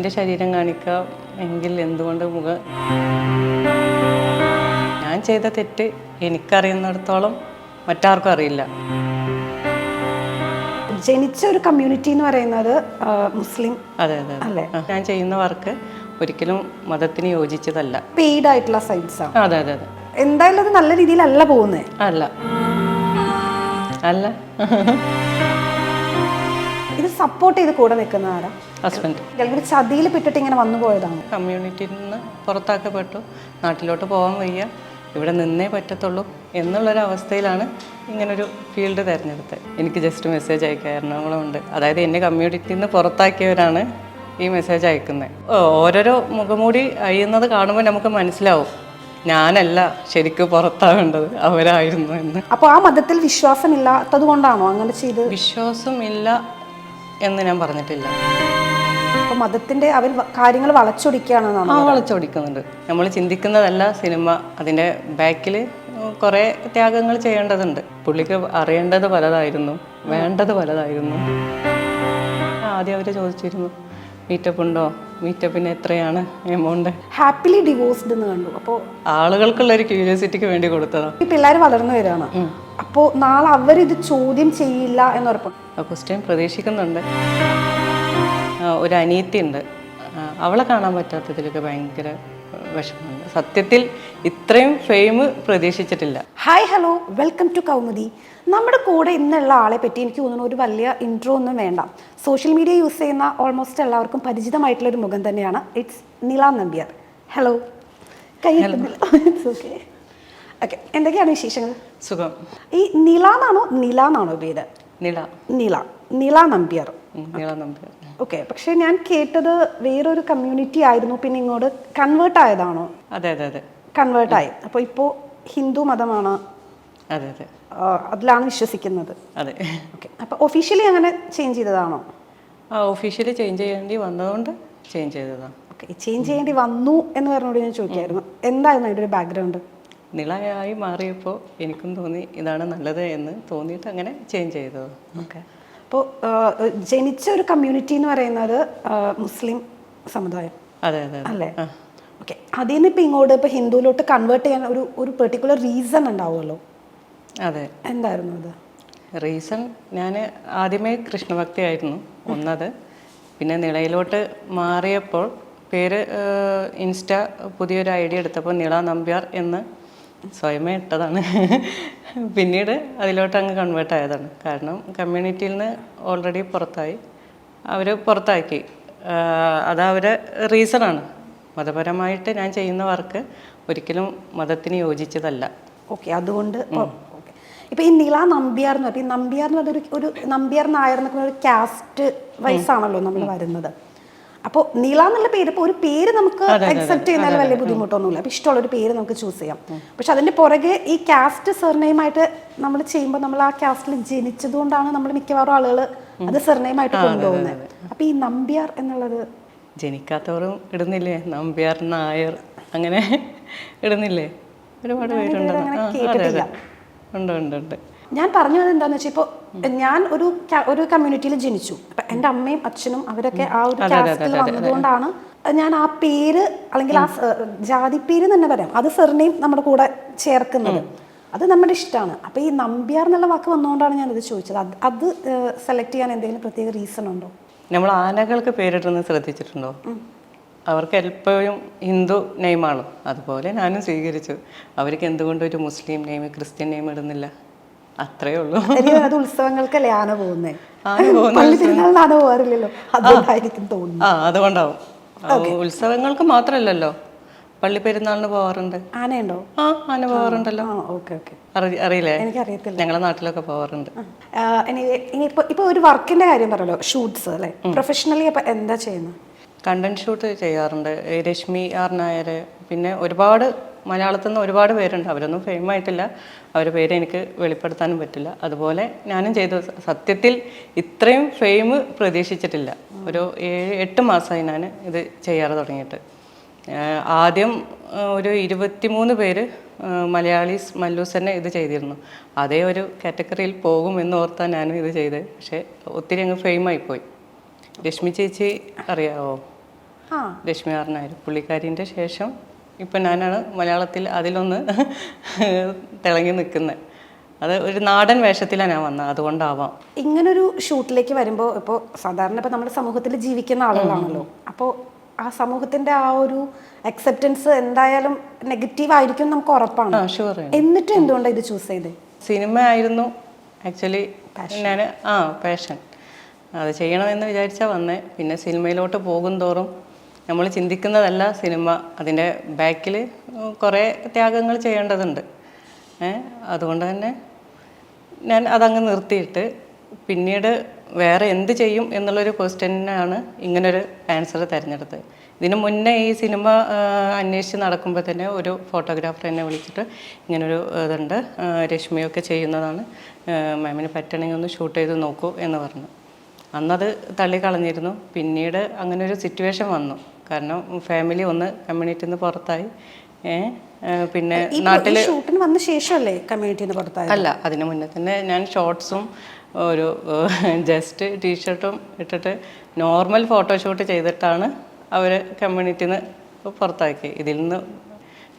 എന്റെ ശരീരം കാണിക്കാം എങ്കിൽ എന്തുകൊണ്ട് മുഖം ഞാൻ ചെയ്ത തെറ്റ് എനിക്കറിയുന്നിടത്തോളം മറ്റാർക്കും അറിയില്ല. ജനിച്ച ഒരു കമ്മ്യൂണിറ്റി എന്ന് പറയുന്നത് മുസ്ലിം അതെ അതെ അല്ലേ? ഞാൻ ചെയ്യുന്ന വർക്ക് ഒരിക്കലും മതത്തിന് യോജിച്ചതല്ല. പെയ്ഡ് ആയിട്ടുള്ള സൈറ്റ്സ് ആണ് അതെ അതെ അതെ. എന്തായാലും അത് നല്ല രീതിയിലല്ല പോകുന്നത് അല്ല. അല്ല. സപ്പോർട്ട് ചെയ്ത് കൂടെ നിൽക്കുന്ന ആരാ? ഹസ്ബൻഡ് അല്ലെങ്കിൽ ചതിയിൽ പെട്ടിട്ട് ഇങ്ങനെ വന്നു പോയതാണ്. കമ്മ്യൂണിറ്റിയിൽ നിന്ന് പുറത്താക്കപ്പെട്ടു. നാട്ടിലോട്ട് പോകാൻ വയ്യ. ഇവിടെ നിന്നേ പറ്റത്തുള്ളൂ എന്നുള്ളൊരവസ്ഥയിലാണ് ഇങ്ങനൊരു ഫീൽഡ് തിരഞ്ഞെടുത്തത്. എനിക്ക് ജസ്റ്റ് മെസ്സേജ് അയക്കുക എറണാകുളമുണ്ട്. അതായത് എന്നെ കമ്മ്യൂണിറ്റിയിൽ നിന്ന് പുറത്താക്കിയവരാണ് ഈ മെസ്സേജ് അയക്കുന്നത് ഓരോരോ മുഖമൂടി അയ്യുന്നത് കാണുമ്പോൾ നമുക്ക് മനസ്സിലാവും. ഞാനല്ല ശരിക്കും പുറത്താവേണ്ടത് അവരായിരുന്നു എന്ന്. അപ്പോൾ ആ മതത്തിൽ വിശ്വാസമില്ലാത്തത് കൊണ്ടാണോ അങ്ങനെ ചെയ്ത്? വിശ്വാസം ഇല്ല എന്ന് ഞാൻ പറഞ്ഞിട്ടില്ല. അപ്പൊ മതത്തിന്റെ അവർ കാര്യങ്ങൾ വളച്ചൊടിക്കുകയാണെന്നാണ് ആ വളച്ചൊടിക്കുന്നുണ്ട്. നമ്മൾ ചിന്തിക്കുന്നതല്ല സിനിമ. അതിന്റെ ബാക്കിൽ കുറേ ത്യാഗങ്ങൾ ചെയ്യേണ്ടതുണ്ട്. പുള്ളിക്ക് അറിയേണ്ടത് പലതായിരുന്നു. വേണ്ടത് പലതായിരുന്നു. ആദ്യം അവർ ചോദിച്ചിരുന്നു മീറ്റപ്പ് ഉണ്ടോ? മീറ്റപ്പിന് എത്രയാണ് എമൗണ്ട്? ഹാപ്പിലി ഡിവോഴ്സ്ഡ് എന്ന് കണ്ടു. അപ്പോൾ ആളുകൾക്കുള്ള ഒരു ക്യൂരിയോസിറ്റിക്ക് വേണ്ടി കൊടുത്തതാണ് ഈ പിള്ളേർ വളർന്നു വരികയാണ് അപ്പോൾ നാളെ അവരിത് ചോദ്യം ചെയ്യില്ല എന്ന് ഉറപ്പുണ്ട് ആ ക്വസ്റ്റ്യൻ പ്രതീക്ഷിക്കുന്നുണ്ട്. ഒരു അനീതി ഉണ്ട് അവളെ കാണാൻ പറ്റാത്തതിലൊക്കെ ഭയങ്കര വിഷമമുണ്ട്. സത്യത്തിൽ ഇത്രയും fame പ്രതീക്ഷിച്ചിട്ടില്ല. Hi hello welcome to Kaumudi നമ്മുടെ കൂടെ ഇന്നുള്ള ആളെ പറ്റി എനിക്ക് തോന്നുന്നു ഒരു വലിയ ഇൻട്രോ ഒന്നും വേണ്ട. സോഷ്യൽ മീഡിയ യൂസ് ചെയ്യുന്ന ഓൾമോസ്റ്റ് എല്ലാവർക്കും പരിചിതമായിട്ടുള്ള ഒരു മുഖം തന്നെയാണ്. ഇറ്റ്സ് നില നമ്പ്യാർ ഹലോ കൈ ഓക്കെ ഓക്കെ എന്തൊക്കെയാണ് വിശേഷങ്ങൾ? സുഖം. ഈ നില എന്നാണോ? നില എന്നാണോ പേര് നില നില നില നമ്പ്യാർ നില നമ്പ്യാർ ഓക്കെ പക്ഷെ ഞാൻ കേട്ടത് വേറൊരു കമ്മ്യൂണിറ്റി ആയിരുന്നു പിന്നെ ഇങ്ങോട്ട് കൺവേർട്ട് ആയതാണോ? അതെ അതെ അതെ. കൺവേർട്ട് ആയി. അപ്പോൾ ഇപ്പോൾ ഹിന്ദു മതമാണ്. അതെ അതെ. അതിലാണ് വിശ്വസിക്കുന്നത്. അതെ. ഓക്കെ അപ്പോൾ ഒഫീഷ്യലി അങ്ങനെ ചേഞ്ച് ചെയ്തതാണോ? ആ ഒഫീഷ്യലി ചേഞ്ച് ചെയ്യേണ്ടി വന്നതുകൊണ്ട് ചേഞ്ച് ചെയ്തതാണ്. ഓക്കെ ചേഞ്ച് ചെയ്യേണ്ടി വന്നു എന്ന് പറഞ്ഞോട് ഞാൻ ചോദിക്കായിരുന്നു. എന്തായിരുന്നു അതിന്റെ ഒരു ബാക്ക്ഗ്രൗണ്ട് നിളയായി മാറിയപ്പോൾ എനിക്കും തോന്നി ഇതാണ് നല്ലത് എന്ന് തോന്നിയിട്ട് അങ്ങനെ ചേഞ്ച് ചെയ്തത് ഓക്കെ അപ്പോൾ ജനിച്ച ഒരു കമ്മ്യൂണിറ്റി എന്ന് പറയുന്നത് മുസ്ലിം സമുദായം. അതെ അതെ അല്ലേ? ഓക്കെ. അതിൽ നിന്ന് ഇപ്പം ഇങ്ങോട്ട് ഇപ്പോൾ ഹിന്ദുവിലോട്ട് കൺവേർട്ട് ചെയ്യാൻ ഒരു ഒരു പെർട്ടിക്കുലർ റീസൺ ഉണ്ടാവുമല്ലോ? അതെ. എന്തായിരുന്നു അത്? റീസൺ ഞാൻ ആദ്യമേ കൃഷ്ണഭക്തിയായിരുന്നു ഒന്നത്. പിന്നെ നിളയിലോട്ട് മാറിയപ്പോൾ പേര് ഇൻസ്റ്റ പുതിയൊരു ഐഡിയ എടുത്തപ്പോൾ നിള നമ്പ്യാർ എന്ന് സ്വയമേ ഇട്ടതാണ്. പിന്നീട് അതിലോട്ട് അങ്ങ് കൺവേർട്ട് ആയതാണ്. കാരണം കമ്മ്യൂണിറ്റിയിൽ നിന്ന് ഓൾറെഡി പുറത്തായി. അവർ പുറത്താക്കി. അതവരെ അത് അവരെ റീസണാണ് മതപരമായിട്ട് ഞാൻ ചെയ്യുന്ന വർക്ക് ഒരിക്കലും മതത്തിന് യോജിച്ചതല്ല. ഓക്കെ അതുകൊണ്ട് ഇപ്പൊ ഈ നില നമ്പ്യാർ എന്ന് ഈ നമ്പ്യാർ എന്ന് പറഞ്ഞൊരു ഒരു ഒരു നമ്പ്യാർ നായർ എന്നൊക്കെ ഒരു കാസ്റ്റ് വൈസ് ആണല്ലോ നമ്മൾ വരുന്നത്. അപ്പോൾ നീള എന്നുള്ള പേര് ഇപ്പോൾ ഒരു പേര് നമുക്ക് അക്സെപ്റ്റ് ചെയ്യുന്നതിൽ വലിയ ബുദ്ധിമുട്ടൊന്നുമില്ല. അപ്പോൾ ഇഷ്ടമുള്ള ഒരു പേര് നമുക്ക് ചൂസ് ചെയ്യാം. പക്ഷെ അതിന്റെ പുറകെ ഈ കാസ്റ്റ് സെർനെയിമായിട്ട് നമ്മൾ ചെയ്യുമ്പോൾ നമ്മൾ ആ കാസ്റ്റിൽ ജനിച്ചതുകൊണ്ടാണ് നമ്മൾ മിക്കവാറും ആളുകൾ അത് സെർനെയിമായിട്ട് കൊണ്ടുപോകുന്നത്. അപ്പോൾ ഈ നമ്പ്യാർ എന്നുള്ളത് ജനിക്കാത്തവരും ഇടുന്നില്ലേ? നമ്പ്യാർ നായർ അങ്ങനെ ഇടുന്നില്ലേ? ഒരുപാട് പേരുണ്ട് ഉണ്ട് ഉണ്ട് ഉണ്ട്. ഞാൻ പറഞ്ഞു വന്നത് എന്താന്ന് വെച്ചാൽ ഇപ്പോൾ ഞാൻ ഒരു ഒരു കമ്മ്യൂണിറ്റിയിൽ ജനിച്ചു. അപ്പൊ എന്റെ അമ്മയും അച്ഛനും അവരൊക്കെ ആ ഒരു കാസ്റ്റിൽ വന്നതുകൊണ്ടാണ് ഞാൻ ആ പേര് അല്ലെങ്കിൽ ആ ജാതി പേര് തന്നെ പറയാം. അത് സെറിനെയും നമ്മുടെ കൂടെ ചേർക്കുന്നത്. അത് നമ്മുടെ ഇഷ്ടമാണ് അപ്പൊ ഈ നമ്പ്യാർ എന്നുള്ള വാക്ക് വന്നുകൊണ്ടാണ് ഞാൻ ഇത് ചോദിച്ചത്. അത് അത് സെലക്ട് ചെയ്യാൻ എന്തെങ്കിലും പ്രത്യേക റീസൺ ഉണ്ടോ? നമ്മൾ ആനകൾക്ക് പേരിടുന്നത് ശ്രദ്ധിച്ചിട്ടുണ്ടോ? അവർക്ക് എപ്പോഴും ഹിന്ദു നെയിമാണ് അതുപോലെ ഞാനും സ്വീകരിച്ചു. അവർക്ക് എന്തുകൊണ്ട് ഒരു മുസ്ലിം നെയിം ക്രിസ്ത്യൻ നെയിം ഇടുന്നില്ല? അത്രയേ ഉള്ളൂ. അത് ഉത്സവങ്ങൾക്കല്ലേ ആന പോകുന്നേ? ആന പോകുന്ന പള്ളി പെരുന്നാളിന് ആന പോകാറില്ലല്ലോ? അതുകൊണ്ടായിരിക്കും തോന്നുന്നു ആ അതുകൊണ്ടാവും. ഉത്സവങ്ങൾക്ക് മാത്രമല്ലല്ലോ പള്ളി പെരുന്നാളിന് പോവാറുണ്ട് ആനയുണ്ടോ? ആ ആന പോവാറുണ്ടല്ലോ ഓക്കെ ഓക്കെ. അറിയില്ലേ? എനിക്കറിയത്തില്ല. ഞങ്ങളെ നാട്ടിലൊക്കെ പോവാറുണ്ട് ഇനിയിപ്പോ ഇപ്പൊ ഒരു വർക്കിന്റെ കാര്യം പറയല്ലോ ഷൂട്ട്സ് അല്ലെ? പ്രൊഫഷണലി അപ്പൊ എന്താ ചെയ്യുന്നത്? കണ്ടന്റ് ഷൂട്ട് ചെയ്യാറുണ്ട്. രശ്മി ആർ നായർ പിന്നെ ഒരുപാട് മലയാളത്തിൽ നിന്ന് ഒരുപാട് പേരുണ്ട്. അവരൊന്നും ഫെയിം ആയിട്ടില്ല. അവരുടെ പേര് എനിക്ക് വെളിപ്പെടുത്താനും പറ്റില്ല. അതുപോലെ ഞാനും ചെയ്ത സത്യത്തിൽ ഇത്രയും ഫെയിം പ്രതീക്ഷിച്ചിട്ടില്ല. ഒരു ഏഴ് എട്ട് മാസമായി ഞാൻ ഇത് ചെയ്യാറ് തുടങ്ങിയിട്ട്. ആദ്യം ഒരു ഇരുപത്തിമൂന്ന് പേര് മലയാളീസ് മല്ലൂസ് തന്നെ ഇത് ചെയ്തിരുന്നു. അതേ ഒരു കാറ്റഗറിയിൽ പോകും എന്ന് ഓർത്താണ് ഞാനും ഇത് ചെയ്തത് പക്ഷേ ഒത്തിരി അങ്ങ് ഫെയിം ആയിപ്പോയി രശ്മി ചേച്ചി അറിയാവോ? ആ. ലക്ഷ്മി നായർ പുള്ളിക്കാരിന്റെ ശേഷം ഇപ്പം ഞാനാണ് മലയാളത്തിൽ അതിലൊന്ന് തിളങ്ങി നിൽക്കുന്നത് അത് ഒരു നാടൻ വേഷത്തിലാണ് ഞാൻ വന്നത് അതുകൊണ്ടാവാം. ഇങ്ങനൊരു ഷൂട്ടിലേക്ക് വരുമ്പോൾ ഇപ്പോൾ സാധാരണ ഇപ്പോൾ നമ്മുടെ സമൂഹത്തിൽ ജീവിക്കുന്ന ആളുകളാണല്ലോ. അപ്പോൾ ആ സമൂഹത്തിന്റെ ആ ഒരു അക്സെപ്റ്റൻസ് എന്തായാലും നെഗറ്റീവ് ആയിരിക്കും നമുക്ക് ഉറപ്പാണ്. എന്നിട്ടും എന്തുകൊണ്ടാണ് ഇത് ചൂസ് ചെയ്തത് സിനിമ ആയിരുന്നു. ആക്ച്വലി ഞാൻ ആ പാഷൻ അത് ചെയ്യണമെന്ന് വിചാരിച്ചാൽ വന്നേ. പിന്നെ സിനിമയിലോട്ട് പോകും തോറും നമ്മൾ ചിന്തിക്കുന്നതല്ല സിനിമ. അതിന്റെ ബാക്കിൽ കുറേ ത്യാഗങ്ങൾ ചെയ്യേണ്ടതുണ്ട്. അതുകൊണ്ട് തന്നെ ഞാൻ അതങ്ങ് നിർത്തിയിട്ട് പിന്നീട് വേറെ എന്ത് ചെയ്യും എന്നുള്ളൊരു ക്വസ്റ്റ്യനാണ് ഇങ്ങനൊരു ആൻസർ തിരഞ്ഞെടുത്തത് ഇതിനു മുന്നേ ഈ സിനിമ അന്വേഷിച്ച് നടക്കുമ്പോൾ തന്നെ ഒരു ഫോട്ടോഗ്രാഫർ എന്നെ വിളിച്ചിട്ട് ഇങ്ങനൊരു ഇതുണ്ട്. രശ്മിയൊക്കെ ചെയ്യുന്നതാണ്. മാമിന് പറ്റണമെങ്കിൽ ഒന്ന് ഷൂട്ട് ചെയ്ത് നോക്കൂ എന്ന് പറഞ്ഞു. അന്നത് തള്ളിക്കളഞ്ഞിരുന്നു പിന്നീട് അങ്ങനൊരു സിറ്റുവേഷൻ വന്നു. കാരണം ഫാമിലി ഒന്ന് കമ്മ്യൂണിറ്റിന്ന് നിന്ന് പുറത്തായി. പിന്നെ നാട്ടിൽ ഷൂട്ടിന് വന്ന ശേഷമല്ലേ കമ്മ്യൂണിറ്റിന്ന് പുറത്തായി അല്ല അതിന് മുന്നേ തന്നെ ഞാൻ ഷോർട്സും ഒരു ജസ്റ്റ് ടീഷർട്ടും ഇട്ടിട്ട് നോർമൽ ഫോട്ടോഷൂട്ട് ചെയ്തിട്ടാണ് അവർ കമ്മ്യൂണിറ്റിന്ന് പുറത്താക്കി ഇതിൽ നിന്ന്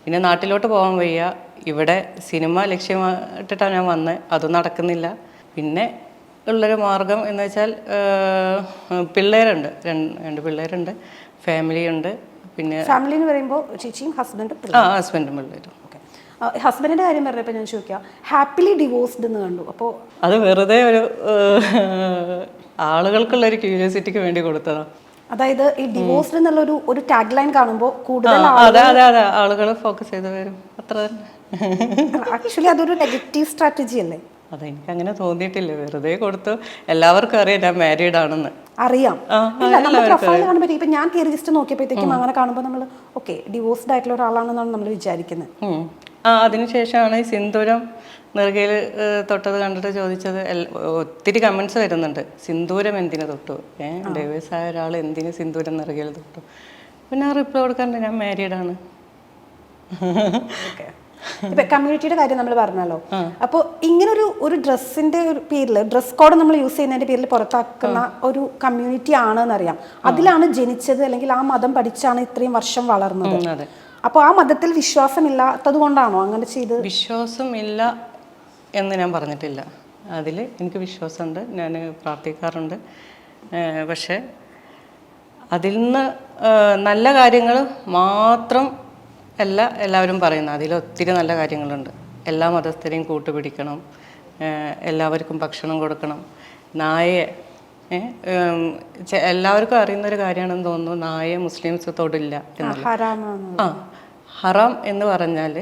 പിന്നെ നാട്ടിലോട്ട് പോകാൻ വയ്യ. ഇവിടെ സിനിമ ലക്ഷ്യമായിട്ടിട്ടാണ് ഞാൻ വന്നത് അതും നടക്കുന്നില്ല. പിന്നെ ഉള്ളൊരു മാർഗം എന്ന് വെച്ചാൽ പിള്ളേരുണ്ട്. രണ്ട് രണ്ട് പിള്ളേരുണ്ട്. ഫാമിലി ഉണ്ട്. പിന്നെ ഫാമിലി എന്ന് പറയുമ്പോൾ ചേച്ചിയും ഹസ്ബൻഡും ആ ഹസ്ബൻഡും പിള്ളേരും. ഹസ്ബൻഡിന്റെ കാര്യം പറഞ്ഞപ്പോൾ ഞാൻ ചോദിക്കാം. ഹാപ്പിലി ഡിവോഴ്സ്ഡ് എന്ന് കണ്ടു. അപ്പോൾ അത് വെറുതെ ഒരു ആളുകൾക്കുള്ള ഒരു ക്യൂരിയോസിറ്റിക്ക് വേണ്ടി കൊടുത്തതാ. അതായത് ഈ ഡിവോഴ്സ്ഡ് എന്നുള്ള ഒരു ഒരു ടാഗ് ലൈൻ കാണുമ്പോൾ കൂടുതൽ അതെ അതെ അതെ. ആളുകൾ ഫോക്കസ് ചെയ്ത് വരും. അത്ര ആക്ച്വലി അതൊരു നെഗറ്റീവ് സ്ട്രാറ്റജി അല്ലേ? അതെനിക്ക് അങ്ങനെ തോന്നിയിട്ടില്ല. വെറുതെ കൊടുത്തു. എല്ലാവർക്കും അറിയാം ഞാൻ മാരീഡ് ആണെന്ന്. അറിയാം. ഇല്ല നമ്മൾ പ്രൊഫൈൽ കാണുമ്പോൾ ഇപ്പൊ ഞാൻ കയറി ജസ്റ്റ് നോക്കിയപ്പോഴത്തേക്കും അങ്ങനെ കാണുമ്പോൾ നമ്മൾ ഓക്കെ ഡിവോഴ്സ്ഡ് ആയിട്ടുള്ള ഒരാളാണെന്നാണ് നമ്മൾ വിചാരിക്കുന്നത് ആ അതിനുശേഷമാണ് ഈ സിന്ദൂരം നെറുകയിൽ തൊട്ടത് കണ്ടിട്ട് ചോദിച്ചത് ഒത്തിരി കമൻസ് വരുന്നുണ്ട്. സിന്ദൂരം എന്തിനു തൊട്ടു? ഏഹ് ഡൈവേഴ്സ് ആയ ഒരാൾ എന്തിനു സിന്ദൂരം നെറുകയിൽ തൊട്ടു? പിന്നെ ആ റിപ്ലൈ കൊടുക്കാണ്ട് ഞാൻ മാരീഡാണ് ആണ്. ഇപ്പൊ കമ്മ്യൂണിറ്റിയുടെ കാര്യം നമ്മൾ പറഞ്ഞല്ലോ. അപ്പോൾ ഇങ്ങനെ ഒരു ഒരു ഡ്രസ്സിന്റെ ഒരു പേരിൽ ഡ്രസ് കോഡ് നമ്മൾ യൂസ് ചെയ്യുന്നതിന്റെ പേരിൽ പുറത്താക്കുന്ന ഒരു കമ്മ്യൂണിറ്റി ആണെന്ന് അറിയാം അതിലാണ് ജനിച്ചത് അല്ലെങ്കിൽ ആ മതം പഠിച്ചാണ് ഇത്രയും വർഷം വളർന്നത്. അപ്പൊ അപ്പോൾ ആ മതത്തിൽ വിശ്വാസമില്ലാത്തത് കൊണ്ടാണോ അങ്ങനെ ചെയ്ത്? വിശ്വാസമില്ല എന്ന് ഞാൻ പറഞ്ഞിട്ടില്ല. അതിൽ എനിക്ക് വിശ്വാസമുണ്ട് ഞാൻ പ്രാർത്ഥിക്കാറുണ്ട്. പക്ഷേ അതിൽ നിന്ന് നല്ല കാര്യങ്ങൾ മാത്രം അല്ല എല്ലാവരും പറയുന്നത് അതിൽ ഒത്തിരി നല്ല കാര്യങ്ങളുണ്ട്. എല്ലാ മതസ്ഥരെയും കൂട്ടുപിടിക്കണം എല്ലാവർക്കും ഭക്ഷണം കൊടുക്കണം. നായയെ ഏഹ് അറിയുന്ന ഒരു എല്ലാവർക്കും അറിയുന്നൊരു കാര്യമാണെന്ന് തോന്നുന്നു നായയെ മുസ്ലിംസ് തൊടില്ല ആ ഹറാം എന്ന് പറഞ്ഞാൽ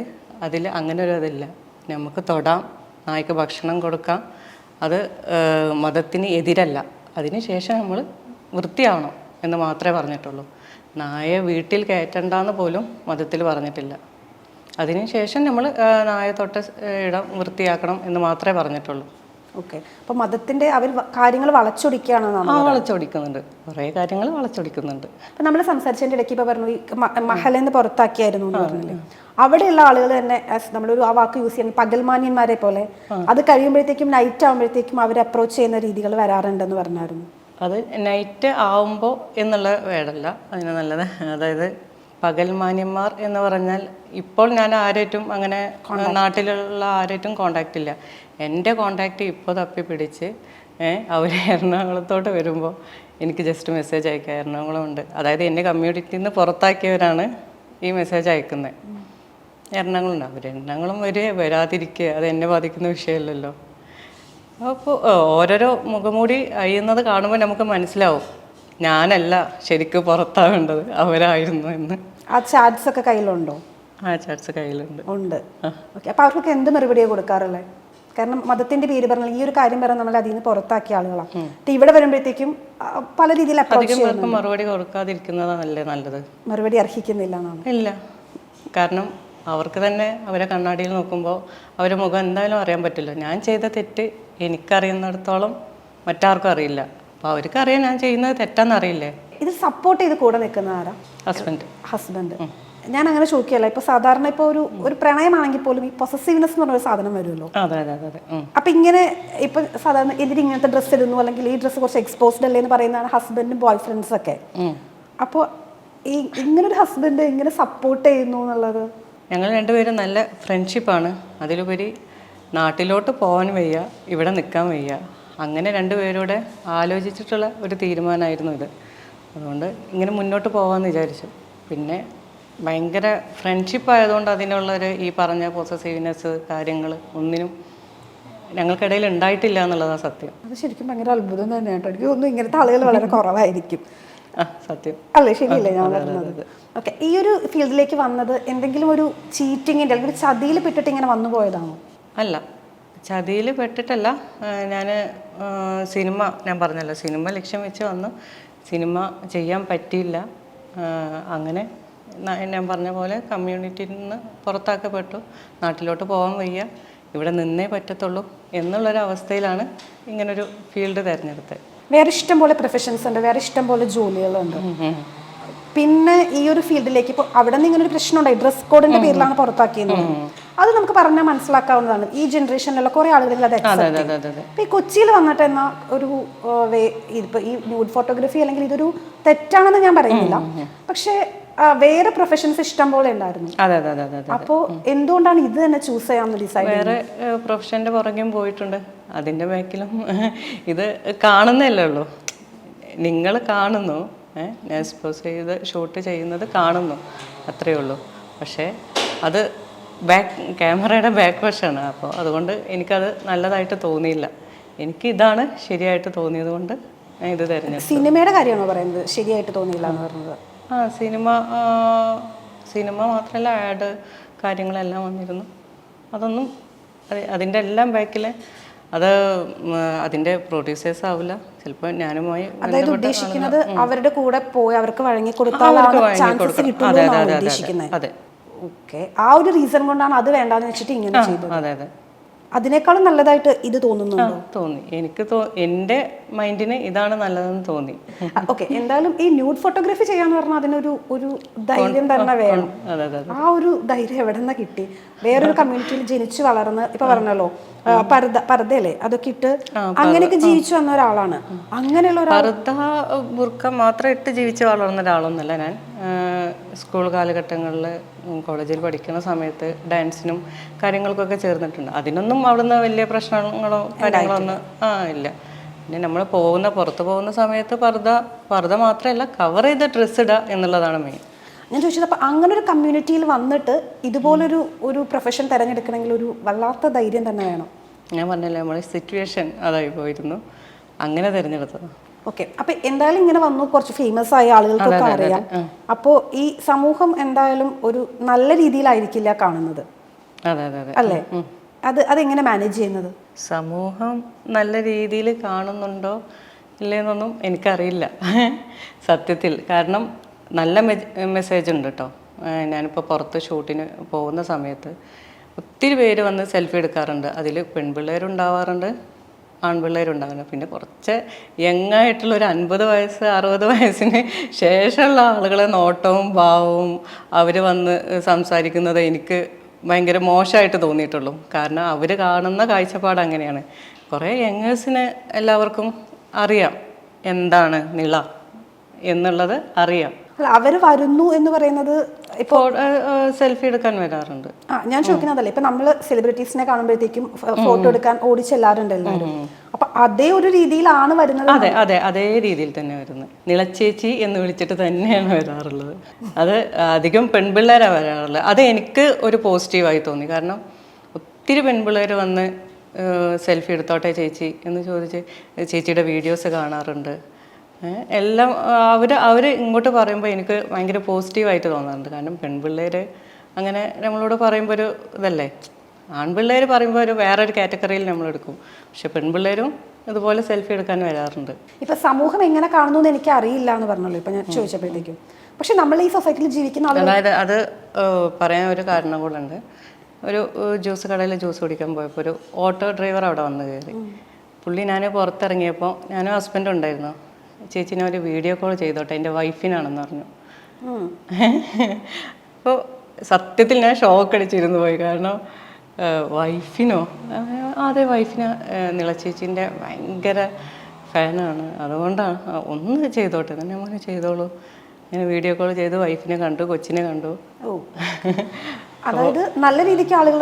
അതിൽ അങ്ങനെ ഒരു ഇതില്ല നമുക്ക് തൊടാം നായ്ക്ക് ഭക്ഷണം കൊടുക്കാം. അത് മതത്തിന് എതിരല്ല. അതിന് ശേഷം നമ്മൾ വൃത്തിയാവണം എന്ന് മാത്രമേ പറഞ്ഞിട്ടുള്ളൂ. നായ വീട്ടിൽ കയറ്റണ്ടെന്ന് പോലും മതത്തിൽ പറഞ്ഞിട്ടില്ല. അതിനുശേഷം നമ്മൾ നായ തൊട്ട ഇടം വൃത്തിയാക്കണം എന്ന് മാത്രമേ പറഞ്ഞിട്ടുള്ളൂ. ഓക്കെ. അപ്പോൾ മതത്തിന്റെ അവർ കാര്യങ്ങൾ വളച്ചൊടിക്കുകയാണെന്നാണ് ആ വളച്ചൊടിക്കുന്നുണ്ട്. കുറേ കാര്യങ്ങൾ വളച്ചൊടിക്കുന്നുണ്ട്. അപ്പം നമ്മൾ സംസാരിച്ചതിന്റെ ഇടയ്ക്ക് ഇപ്പോൾ പറഞ്ഞു ഈ മഹലെന്ന് പുറത്താക്കിയായിരുന്നു എന്ന് പറഞ്ഞില്ലേ? അവിടെയുള്ള ആളുകൾ തന്നെ നമ്മളൊരു ആ വാക്ക് യൂസ് ചെയ്യുന്നത് പകൽമാന്യന്മാരെ പോലെ അത് കഴിയുമ്പോഴത്തേക്കും നൈറ്റ് ആകുമ്പോഴത്തേക്കും അവർ അപ്രോച്ച് ചെയ്യുന്ന രീതികൾ വരാറുണ്ടെന്ന് പറഞ്ഞായിരുന്നു. അത് നൈറ്റ് ആവുമ്പോൾ എന്നുള്ള വേടല്ല. അതിന് നല്ലത്. അതായത് പകൽ മാന്യന്മാർ എന്ന് പറഞ്ഞാൽ ഇപ്പോൾ ഞാൻ ആരായിട്ടും അങ്ങനെ നാട്ടിലുള്ള ആരായിട്ടും കോണ്ടാക്റ്റ് ഇല്ല. എന്റെ കോണ്ടാക്റ്റ് ഇപ്പോൾ തപ്പി പിടിച്ച് അവർ എറണാകുളത്തോട്ട് വരുമ്പോൾ എനിക്ക് ജസ്റ്റ് മെസ്സേജ് അയക്കുക എറണാകുളം ഉണ്ട്. അതായത് എന്റെ കമ്മ്യൂണിറ്റിയിൽ നിന്ന് പുറത്താക്കിയവരാണ് ഈ മെസ്സേജ് അയക്കുന്നത് എറണാകുളം ഉണ്ട്. അവർ എറണാകുളം വരെ വരാതിരിക്കുക അത് എന്നെ ബാധിക്കുന്ന വിഷയമല്ലല്ലോ അപ്പോൾ ഓരോരോ മുഖംമൂടി അയ്യുന്നത് കാണുമ്പോൾ നമുക്ക് മനസ്സിലാവും. ഞാനല്ല ശരിക്കും പുറത്താവേണ്ടത് അവരായിരുന്നു എന്ന്. ആ ചാറ്റ്സ് ഒക്കെ കയ്യിലുണ്ടോ? ആ ചാറ്റ്സ് കയ്യിലുണ്ട്. ഉണ്ട്. ഓക്കെ അപ്പോൾ അവർക്കൊക്കെ എന്ത് മറുപടിയാണ് കൊടുക്കാറുള്ളത് കാരണം മതത്തിന്റെ പേര് പറഞ്ഞാൽ ഈ ഒരു കാര്യം പറഞ്ഞാൽ നമ്മൾ അതിൽ നിന്ന് പുറത്താക്കിയ ആളുകളാണ് എന്നിട്ട് ഇവിടെ വരുമ്പോഴത്തേക്കും പല രീതിയിൽ അപ്രോച്ച് മറുപടി കൊടുക്കാതിരിക്കുന്നതല്ലേ നല്ലത്. മറുപടി അർഹിക്കുന്നില്ല ഇല്ല. കാരണം അവർക്ക് തന്നെ അവരെ കണ്ണാടിയിൽ നോക്കുമ്പോൾ അവരെ മുഖം എന്തായാലും അറിയാൻ പറ്റില്ല. ഞാൻ ചെയ്ത തെറ്റ് എനിക്കറിയുന്നിടത്തോളം മറ്റാർക്കും അറിയില്ല. അപ്പോൾ അവർക്ക് അറിയാം ഞാൻ ചെയ്യുന്നത് തെറ്റാന്നറിയില്ലേ ഇത് സപ്പോർട്ട് ചെയ്ത് കൂടെ നിൽക്കുന്ന ആരാ? ഹസ്ബൻഡ് ഹസ്ബൻഡ് ഞാൻ അങ്ങനെ ചോദിക്കല്ല ഇപ്പൊ സാധാരണ ഇപ്പൊ ഒരു ഒരു പ്രണയമാണെങ്കിൽ പോലും ഈ പൊസസീവ്നെസ് എന്ന് പറഞ്ഞ സാധനം വരുമല്ലോ? അപ്പൊ ഇങ്ങനെ ഇപ്പൊ സാധാരണ എന്തിന് ഇങ്ങനത്തെ ഡ്രസ്സ് ഇടുന്നു അല്ലെങ്കിൽ ഈ ഡ്രസ്സ് കുറച്ച് എക്സ്പോസ്ഡ് അല്ലേ എന്ന് പറയുന്നതാണ് ഹസ്ബൻഡും ബോയ് ഫ്രണ്ട്സ് ഒക്കെ. അപ്പോൾ ഈ ഒരു ഹസ്ബൻഡ് ഇങ്ങനെ സപ്പോർട്ട് ചെയ്യുന്നു എന്നുള്ളത്? ഞങ്ങൾ രണ്ടുപേരും നല്ല ഫ്രണ്ട്ഷിപ്പാണ് അതിലുപരി നാട്ടിലോട്ട് പോകാൻ വയ്യ ഇവിടെ നിൽക്കാൻ വയ്യ. അങ്ങനെ രണ്ടുപേരൂടെ ആലോചിച്ചിട്ടുള്ള ഒരു തീരുമാനമായിരുന്നു ഇത്. അതുകൊണ്ട് ഇങ്ങനെ മുന്നോട്ട് പോകാമെന്ന് വിചാരിച്ചു. പിന്നെ ഭയങ്കര ഫ്രണ്ട്ഷിപ്പ് ആയതുകൊണ്ട് അതിനുള്ളൊരു ഈ പറഞ്ഞ പോസസീവ്നെസ് കാര്യങ്ങൾ ഒന്നിനും ഞങ്ങൾക്കിടയിൽ ഉണ്ടായിട്ടില്ല എന്നുള്ളതാണ് സത്യം. അത് ശരിക്കും ഭയങ്കര അത്ഭുതം തന്നെയാണ് കേട്ടോ. എനിക്ക് ഒന്നും ഇങ്ങനത്തെ ആളുകൾ വളരെ കുറവായിരിക്കും. സത്യം. അല്ലേ? ശരിയല്ലേ ഞാൻ പറഞ്ഞത്? ഓക്കെ ഈ ഒരു ഫീൽഡിലേക്ക് വന്നത് എന്തെങ്കിലും ഒരു ചീറ്റിങ്ങിന്റെ അല്ലെങ്കിൽ ചതിയിൽ പെട്ടിട്ട് ഇങ്ങനെ വന്നു പോയതാണോ? അല്ല ചതിയിൽ പെട്ടിട്ടല്ല. ഞാൻ സിനിമ ഞാൻ പറഞ്ഞല്ലോ സിനിമ ലക്ഷ്യം വെച്ച് വന്നു. സിനിമ ചെയ്യാൻ പറ്റിയില്ല. അങ്ങനെ ഞാൻ പറഞ്ഞ പോലെ കമ്മ്യൂണിറ്റിയിൽ നിന്ന് പുറത്താക്കപ്പെട്ടു. നാട്ടിലോട്ട് പോകാൻ വയ്യ. ഇവിടെ നിന്നേ പറ്റത്തുള്ളൂ എന്നുള്ളൊരവസ്ഥയിലാണ് ഇങ്ങനൊരു ഫീൽഡ് തിരഞ്ഞെടുത്തത്. വേറെ ഇഷ്ടം പോലെ പ്രൊഫഷൻസ് ഉണ്ട് വേറെ ഇഷ്ടം പോലെ ജോലികളുണ്ട്. പിന്നെ ഈ ഒരു ഫീൽഡിലേക്ക് ഇപ്പോൾ അവിടെ നിന്ന് ഇങ്ങനെ ഒരു പ്രശ്നം ഉണ്ടായി ഡ്രസ് കോഡിന്റെ പേരിലാണ് പുറത്താക്കിയത് അത് നമുക്ക് പറഞ്ഞാൽ മനസ്സിലാക്കാവുന്നതാണ്. ഈ ജനറേഷനിലുള്ള കുറെ ആളുകൾ അത് ഈ കൊച്ചിയിൽ വന്നിട്ട് എന്നാ ഒരു വേ- ഇതിപ്പോ ഈ ന്യൂഡ് ഫോട്ടോഗ്രാഫി അല്ലെങ്കിൽ ഇതൊരു തെറ്റാണെന്ന് ഞാൻ പറയുന്നില്ല. പക്ഷേ വേറെ പ്രൊഫഷൻസ് ഇഷ്ടം പോലെ ഉണ്ടായിരുന്നു. അതെ അതെ അതെ അതെ അപ്പോ എന്തുകൊണ്ടാണ് ഇത് തന്നെ ചൂസ് ചെയ്യാമെന്ന് ഡിസൈഡ് വേറെ പ്രൊഫഷന്റെ പുറകെയും പോയിട്ടുണ്ട്. അതിന്റെ ബാക്കിലും ഇത് കാണുന്നല്ലേ ഉള്ളൂ. നിങ്ങൾ കാണുന്നു. എക്സ്പോസ് ചെയ്ത് ഷൂട്ട് ചെയ്യുന്നത് കാണുന്നു. അത്രയേ ഉള്ളൂ. പക്ഷേ അത് ബാക്ക് ക്യാമറയുടെ ബാക്ക് വശമാണ് അപ്പോൾ അതുകൊണ്ട് എനിക്കത് നല്ലതായിട്ട് തോന്നിയില്ല. എനിക്ക് ഇതാണ് ശരിയായിട്ട് തോന്നിയത് കൊണ്ട് ഞാൻ ഇത് തിരഞ്ഞെടുത്തു സിനിമയുടെ കാര്യമാണോ പറയുന്നത്? ശരിയായിട്ട് തോന്നിയില്ല എന്ന് പറഞ്ഞത്. ആ സിനിമ സിനിമ മാത്രമല്ല ആഡ് കാര്യങ്ങളെല്ലാം വന്നിരുന്നു. അതൊന്നും അതിന്റെ എല്ലാം ബാക്കിൽ അത് അതിന്റെ പ്രൊഡ്യൂസേഴ്സ് ആവില്ല. ചിലപ്പോൾ ഞാനുമായി അതായത് ഉദ്ദേശിക്കുന്നത് അവരുടെ കൂടെ പോയി അവർക്ക് വഴങ്ങി കൊടുത്താലാണ് ചാൻസസ് അതെ, അതെ, എന്നാണ് അതെ, അതെ, ഉദ്ദേശിക്കുന്നത്. അതെ ഓക്കെ ആ ഒരു റീസൺ കൊണ്ടാണ് അത് വേണ്ടാന്ന് വെച്ചിട്ട് ഇങ്ങനെ ചെയ്തത്. അതെ അതെ. അതിനേക്കാളും നല്ലതായിട്ട് ഇത് തോന്നുന്നുണ്ടോ? തോന്നി. എനിക്ക് എന്റെ എന്റെ മൈൻഡിന് ഇതാണ് നല്ലതെന്ന് തോന്നി. ഓക്കെ. എന്തായാലും ഈ ന്യൂഡ് ഫോട്ടോഗ്രാഫി ചെയ്യാന്ന് പറഞ്ഞാൽ അതിനൊരു ഒരു ധൈര്യം തന്നെ വേണം. ആ ഒരു ധൈര്യം എവിടെ നിന്നാ കിട്ടി? വേറൊരു കമ്മ്യൂണിറ്റിയിൽ ജനിച്ചു വളർന്ന് ഇപ്പൊ പറഞ്ഞല്ലോ പർദ്ദ പർദ്ദയല്ലേ അതൊക്കെ ഇട്ട് അങ്ങനെയൊക്കെ ജീവിച്ചു വന്ന ഒരാളാണ്. അങ്ങനെയുള്ള ഒരാൾ പർദ്ദ ബുർക്ക മാത്രം ഇട്ട് ജീവിച്ച് വളർന്ന ഒരാളൊന്നുമല്ല ഞാൻ. സ്കൂൾ കാലഘട്ടങ്ങളിൽ കോളേജിൽ പഠിക്കുന്ന സമയത്ത് ഡാൻസിനും കാര്യങ്ങൾക്കൊക്കെ ചേർന്നിട്ടുണ്ട്. അതിനൊന്നും അവിടുന്ന് വലിയ പ്രശ്നങ്ങളോ കാര്യങ്ങളോ ഒന്നും ആ ഇല്ല. പിന്നെ നമ്മൾ പോകുന്ന പുറത്ത് പോകുന്ന സമയത്ത് പർദ്ദ പർദ്ദ മാത്രമല്ല കവർ ചെയ്ത ഡ്രസ്സ് ഇടുക എന്നുള്ളതാണ് മെയിൻ ഞാൻ ചോദിച്ചത് അപ്പൊ അങ്ങനെ ഒരു കമ്മ്യൂണിറ്റിയിൽ വന്നിട്ട് ഇതുപോലൊരു ഒരു പ്രൊഫഷൻ തിരഞ്ഞെടുക്കണമെങ്കിൽ ഒരു വല്ലാത്ത ധൈര്യം തന്നെ വേണം. ഞാൻ പറഞ്ഞല്ലേ നമ്മളെ സിറ്റുവേഷൻ അതായി പോയിരുന്നു. അങ്ങനെ തിരഞ്ഞെടുത്തത്. ഓക്കെ അപ്പൊ എന്തായാലും ഇങ്ങനെ വന്നു. കുറച്ച് ഫേമസ് ആയ ആളുകൾക്കൊക്കെ അറിയാം. അപ്പോൾ ഈ സമൂഹം എന്തായാലും ഒരു നല്ല രീതിയിലായിരിക്കില്ല കാണുന്നത്. അതെ അതെ അതെ. അല്ലേ? അത് അതെങ്ങനെ മാനേജ് ചെയ്യുന്നത്? സമൂഹം നല്ല രീതിയിൽ കാണുന്നുണ്ടോ ഇല്ലെന്നൊന്നും എനിക്കറിയില്ല. സത്യത്തിൽ. കാരണം നല്ല മെസ്സേജ് ഉണ്ട് കേട്ടോ ഞാനിപ്പോൾ പുറത്ത് ഷൂട്ടിന് പോകുന്ന സമയത്ത് ഒത്തിരി പേര് വന്ന് സെൽഫി എടുക്കാറുണ്ട്. അതിൽ പെൺപിള്ളേരുണ്ടാവാറുണ്ട് ആൺപിള്ളേരുണ്ടാകുന്നുണ്ട് പിന്നെ കുറച്ച് യങ്ങായിട്ടുള്ള ഒരു അൻപത് വയസ്സ് അറുപത് വയസ്സിന് ശേഷമുള്ള ആളുകളെ നോട്ടവും ഭാവവും അവർ വന്ന് സംസാരിക്കുന്നത് എനിക്ക് ഭയങ്കര മോശമായിട്ട് തോന്നിയിട്ടുള്ളൂ. കാരണം അവർ കാണുന്ന കാഴ്ചപ്പാട് അങ്ങനെയാണ്. കുറേ യങ്ങേഴ്സിന് എല്ലാവർക്കും അറിയാം എന്താണ് നിള എന്നുള്ളത് അറിയാം. അവർ അവർ വരുന്നു എന്ന് പറയുന്നത് ഇപ്പോൾ സെൽഫി എടുക്കാൻ വരാറുണ്ട്. ആ ഞാൻ ചോദിക്കുന്നതല്ലേ ഇപ്പൊ നമ്മൾ സെലിബ്രിറ്റീസിനെ കാണുമ്പോഴത്തേക്കും ഫോട്ടോ എടുക്കാൻ ഓടിച്ചെല്ലാറുണ്ട് എല്ലാവരും. അപ്പൊ അതേ ഒരു രീതിയിലാണ് വരുന്നത് അതെ അതെ അതേ രീതിയിൽ തന്നെ വരുന്നത്. നിളച്ചേച്ചി എന്ന് വിളിച്ചിട്ട് തന്നെയാണ് വരാറുള്ളത്. അത് അധികം പെൺപിള്ളേരാണ് വരാറുള്ളത്. അത് എനിക്ക് ഒരു പോസിറ്റീവായി തോന്നി. കാരണം ഒത്തിരി പെൺപിള്ളേർ വന്ന് സെൽഫി എടുത്തോട്ടെ ചേച്ചി എന്ന് ചോദിച്ച് ചേച്ചിയുടെ വീഡിയോസ് കാണാറുണ്ട്. എല്ലാം അവർ അവർ ഇങ്ങോട്ട് പറയുമ്പോൾ എനിക്ക് ഭയങ്കര പോസിറ്റീവായിട്ട് തോന്നാറുണ്ട്. കാരണം പെൺപിള്ളേർ അങ്ങനെ നമ്മളോട് പറയുമ്പോൾ ഒരു ഇതല്ലേ? ആൺപിള്ളേർ പറയുമ്പോൾ ഒരു വേറൊരു കാറ്റഗറിയിൽ നമ്മൾ എടുക്കും. പക്ഷെ പെൺപിള്ളേരും ഇതുപോലെ സെൽഫി എടുക്കാൻ വരാറുണ്ട്. ഇപ്പൊ സമൂഹം എങ്ങനെ കാണുന്നു എന്ന് എനിക്ക് അറിയില്ല എന്ന് പറഞ്ഞല്ലോ. ഇപ്പൊ ഞാൻ ചോദിച്ചപ്പോഴത്തേക്കും. പക്ഷെ നമ്മൾ ഈ സൊസൈറ്റിയിൽ ജീവിക്കുന്ന ആളുകൾ അതായത് അത് പറയാൻ ഒരു കാരണം കൂടെ ഉണ്ട്. ഒരു ജ്യൂസ് കടയിൽ ജ്യൂസ് കുടിക്കാൻ പോയപ്പോൾ ഒരു ഓട്ടോ ഡ്രൈവർ അവിടെ വന്ന് കയറി. പുള്ളി ഞാൻ പുറത്തിറങ്ങിയപ്പോൾ ഞാനും ഹസ്ബൻഡ് ഉണ്ടായിരുന്നു. ചേച്ചിനെ ഒരു വീഡിയോ കോൾ ചെയ്തോട്ടെ എന്റെ വൈഫിനാണെന്ന് പറഞ്ഞു. അപ്പോൾ സത്യത്തിൽ ഞാൻ ഷോക്ക് അടിച്ചിരുന്നു പോയി. കാരണം വൈഫിനോ? അതെ വൈഫിന് നിളച്ചേച്ചിന്റെ ഭയങ്കര ഫാനാണ്. അതുകൊണ്ടാണ് ഒന്ന് ചെയ്തോട്ടെ. തന്നെ മോനെ ചെയ്തോളൂ. ഇങ്ങനെ വീഡിയോ കോൾ ചെയ്ത് വൈഫിനെ കണ്ടു കൊച്ചിനെ കണ്ടു. അതായത് നല്ല രീതിക്ക് ആളുകൾ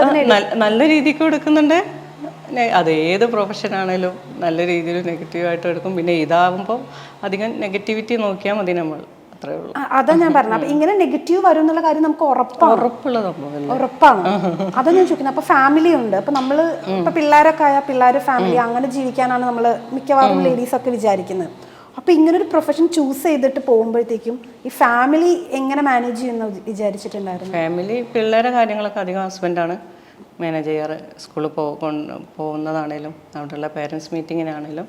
നല്ല- രീതിക്ക് കൊടുക്കുന്നുണ്ട് നെ- അത് ഏത് പ്രൊഫഷൻ ആണെങ്കിലും നല്ല രീതിയിൽ നെഗറ്റീവായിട്ട് എടുക്കും. പിന്നെ ഇതാകുമ്പോൾ അധികം നെഗറ്റിവിറ്റി നോക്കിയാൽ മതി നമ്മൾ അത്രേ ഉള്ളൂ. അതാ ഞാൻ പറഞ്ഞത്. അപ്പൊ ഇങ്ങനെ നെഗറ്റീവ് വരും എന്നുള്ള കാര്യം നമുക്ക് ഉറപ്പാണ്. ഉറപ്പുള്ള ഉറപ്പാണ്. അതാ ഞാൻ ചോദിക്കുന്നത്. അപ്പൊ ഫാമിലി ഉണ്ട്. അപ്പൊ നമ്മൾ ഇപ്പൊ പിള്ളേരൊക്കെ ആയ പിള്ളേര് ഫാമിലി അങ്ങനെ ജീവിക്കാനാണ് നമ്മൾ മിക്കവാറും ലേഡീസ് ഒക്കെ വിചാരിക്കുന്നത്. അപ്പൊ ഇങ്ങനെ ഒരു പ്രൊഫഷൻ ചൂസ് ചെയ്തിട്ട് പോകുമ്പോഴത്തേക്കും ഈ ഫാമിലി എങ്ങനെ മാനേജ് ചെയ്യുന്ന വിചാരിച്ചിട്ടുണ്ടായിരുന്നു? ഫാമിലി പിള്ളേരെ കാര്യങ്ങളൊക്കെ അധികം ഹസ്ബൻഡാണ് മാനേജ് ചെയ്യാറ്. സ്കൂളിൽ പോ പോകുന്നതാണേലും അവിടെയുള്ള പേരൻസ് മീറ്റിങ്ങിനാണേലും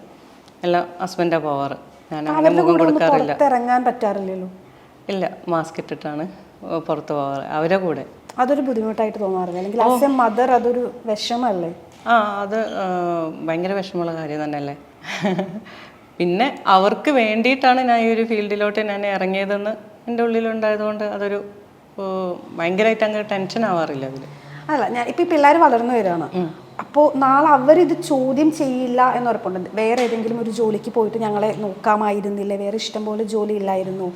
എല്ലാം ഹസ്ബൻഡാണ് പോവാറ്. അവരുടെ മുഖം കൂടെ ഒന്ന് കൊടുക്കാറില്ല. പുറത്തിറങ്ങാൻ പറ്റാറില്ലല്ലോ? ഇല്ല മാസ്ക് ഇട്ടിട്ടാണ് പുറത്ത് പോകാറ്. അവരെ കൂടെ. അതൊരു ബുദ്ധിമുട്ടായിട്ട് തോന്നാറില്ല അല്ലെങ്കിൽ ആസ് എ മദർ അതൊരു വിഷമല്ലേ ആ അത് ഭയങ്കര വിഷമമുള്ള കാര്യം തന്നെയല്ലേ? പിന്നെ അവർക്ക് വേണ്ടിയിട്ടാണ് ഞാൻ ഈ ഒരു ഫീൽഡിലോട്ട് ഞാൻ ഇറങ്ങിയതെന്ന് എന്റെ ഉള്ളിലുണ്ടായതുകൊണ്ട് അതൊരു ഭയങ്കരമായിട്ട് അങ്ങ് ടെൻഷൻ ആവാറില്ല അതിൽ അല്ല ഞാൻ ഇപ്പം പിള്ളേർ വളർന്നു വരികയാണ്. അപ്പോൾ നാളെ അവരിത് ചോദ്യം ചെയ്യില്ല എന്ന് ഉറപ്പുണ്ട് വേറെ ഏതെങ്കിലും ഒരു ജോലിക്ക് പോയിട്ട് ഞങ്ങളെ നോക്കാമായിരുന്നില്ല? വേറെ ഇഷ്ടം പോലെ ജോലി ഇല്ലായിരുന്നു.